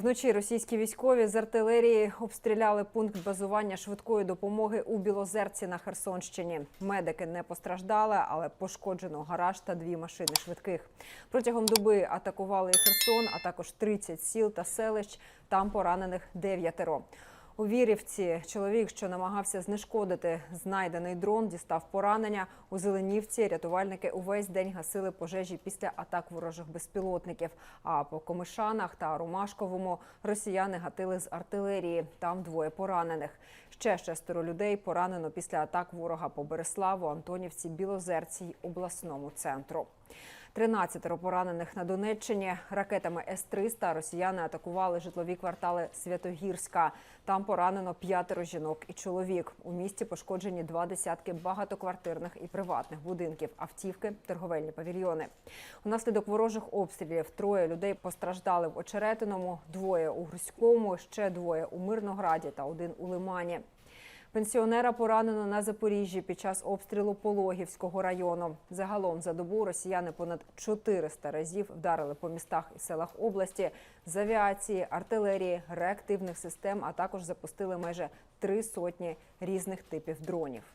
Вночі російські військові з артилерії обстріляли пункт базування швидкої допомоги у Білозерці на Херсонщині. Медики не постраждали, але пошкоджено гараж та дві машини швидких. Протягом доби атакували і Херсон, а також 30 сіл та селищ. Там поранених дев'ятеро. У Вірівці чоловік, що намагався знешкодити знайдений дрон, дістав поранення. У Зеленівці рятувальники увесь день гасили пожежі після атак ворожих безпілотників. А по Комишанах та Ромашковому росіяни гатили з артилерії. Там двоє поранених. Ще шестеро людей поранено після атак ворога по Береславу, Антонівці, Білозерці й обласному центру. 13 поранених на Донеччині ракетами С-300 росіяни атакували житлові квартали Святогірська. Там поранено п'ятеро жінок і чоловік. У місті пошкоджені два десятки багатоквартирних і приватних будинків, автівки, торговельні павільйони. Унаслідок ворожих обстрілів троє людей постраждали в Очеретиному, двоє у Грузькому, ще двоє у Мирнограді та один у Лимані. Пенсіонера поранено на Запоріжжі під час обстрілу Пологівського району. Загалом за добу росіяни понад 400 разів вдарили по містах і селах області з авіації, артилерії, реактивних систем, а також запустили майже три сотні різних типів дронів.